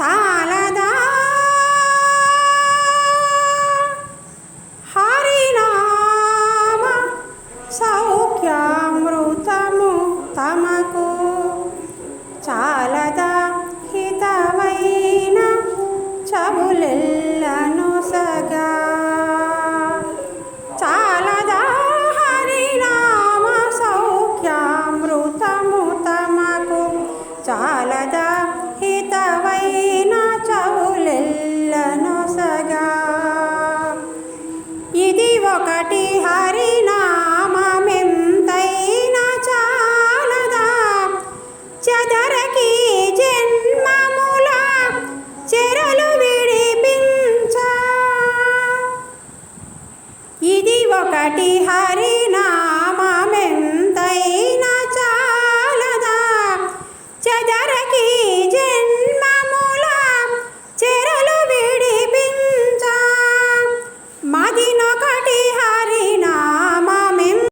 చాలదా హరినామ సౌఖ్యామృతము తమకు చాలదా హితమైన చములెల్లను సగా చాలదా హరినామ సౌఖ్యామృతము తమకు చాలదా ఒకటి హరినామెంతైనా చాలదా? చదరకి జన్మముల చెరలు విడిపించ. ఇది ఒకటి హరినా